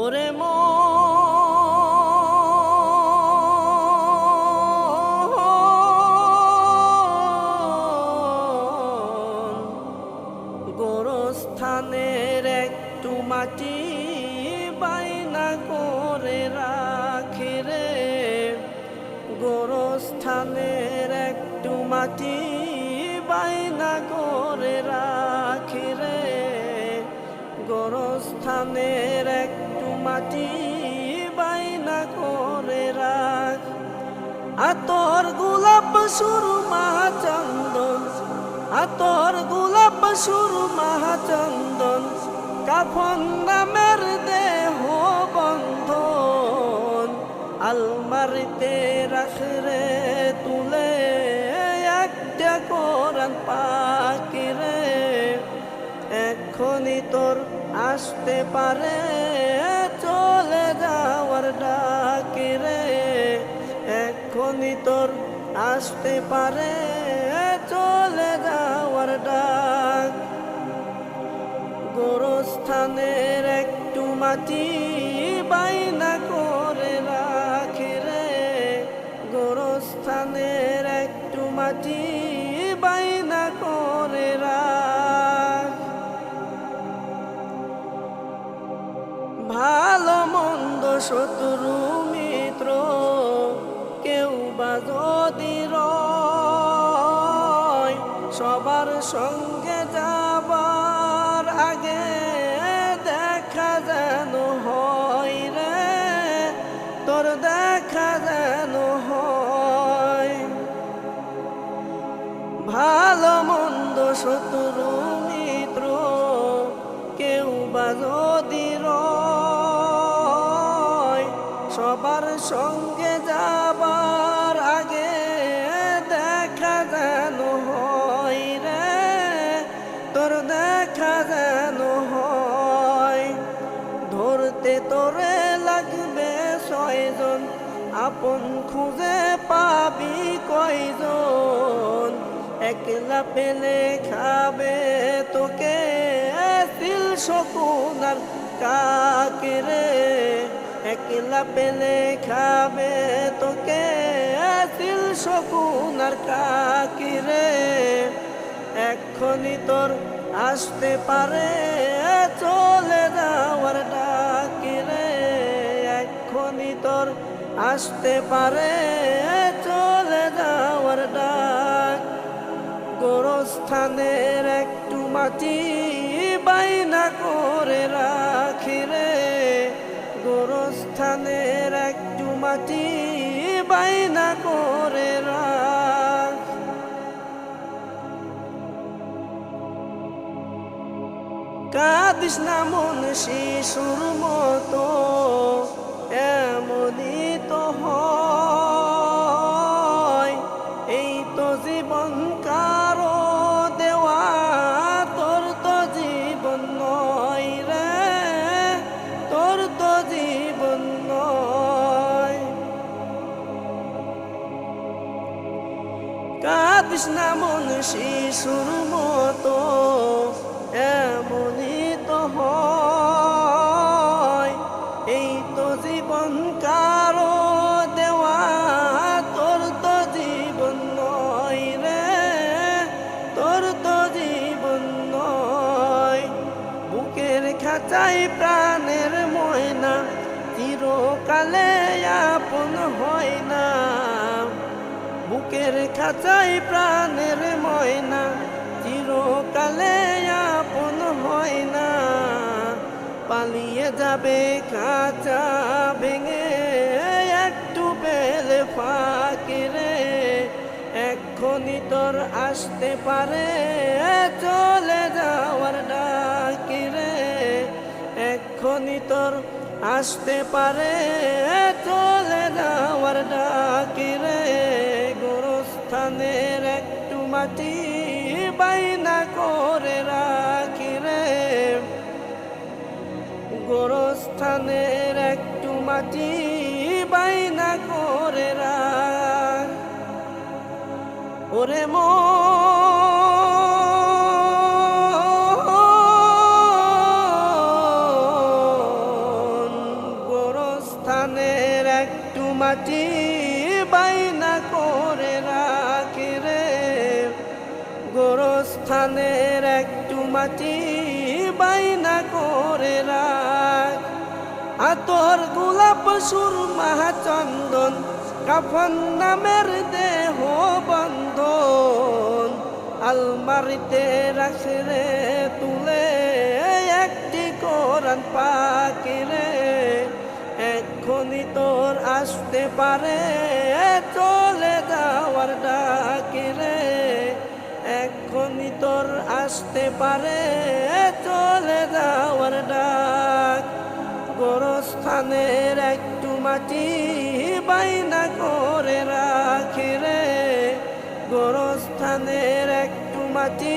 ওরে মন। গোরস্থানের একটু মাটি বাইনা করে রাখি রে। গোরস্থানের একটু মাটি বাইনা করে রাখি রে। গোরস্থানের একটু মাটি বাইনা করে রাখ। আতর গোলাপ সুরমা চন্দন, আতর গোলাপ সুরমা চন্দন, কাফন নামের দেহ বন্ধন। আলমারিতে রাখরে তুলে একটা কোরআন পাখি রে। এখনই তোর আসতে পারে যাওয়ার ডাকি রে এখনই তোর আসতে পারে, চলে যাওয়ার ডাক। গোরস্থানের একটু মাটি বাইনা করে রাখি রে, গোরস্থানের একটু মাটি বাইনা করে রাখ। মন্দ শত্রু মিত্র, কেউ বা যদি সবার সঙ্গে যাবার আগে দেখা যেন হয় রে, তোর দেখা যেন হয়। ভালো মন্দ শত্রু মিত্র, কেউ বা যদি রয় সবার সঙ্গে যাবার আগে দেখা যেন হয় রে, তোর দেখা যেন হয়। ধরতে তোরে লাগবে ছয়জন, আপন খুঁজে পাবি কয়জন। একলা পেলে খাবে তোকে তিল শকুনার কাকে রে? একলা পেলে খাবে তোকে তিল শকুনার কাকি রে। এক্ষুনি তোর আসতে পারে, চলে যাওয়ার ডাকি রে। এক্ষুনি তোর আসতে পারে, চলে যাওয়ার ডাক। গোরস্থানের একটু মাটি বাইনা করে রাখি রে। গোরস্থানের একটু মাটি বাইনা করে কাদিস না মন শিশুর মতো, এমনই তো হয়। এই তো জীবন কাদিস না মন শিশুর মতো, এমনই তো এই তো জীবন কারও দেওয়া, তোর তো জীবন নয় রে, তোর তো জীবন নয়। বুকের খাঁচাই প্রাণের ময়না, চিরকালে আপন হয় না। বুকের খাঁচাই প্রাণের ময়না, চিরকালে আপন হয় না পালিয়ে যাবে খাঁচা ভেঙে একটু পেলে ফাঁকি রে। এক্ষুনি তোর আসতে পারে, চলে যাওয়ার ডাকি রে। এক্ষুনি তোর আসতে পারে, চলে যাওয়ার ডাকি রে। গোরস্থানের একটু মাটি বাইনা করে রাখি রে। গোরস্থানের একটু মাটি বাইনা করে রাখ। ওরে একটু মাটি বাইনা করে রাখি। গোরস্থানের একটু মাটি বাইনা করে রাখ আতর গোলাপ সুরমা চন্দন, কাফন নামের দেহ বন্ধন। আলমারিতে রাখে রে তুলে একটি কোরআন পাখি রে। এক্ষুনি তোর আসতে পারে চলে তোর আসতে পারে, চলে যাওয়ার ডাক। গোরস্থানের একটু মাটি বাইনা করে রাখি রে। গোরস্থানের একটু মাটি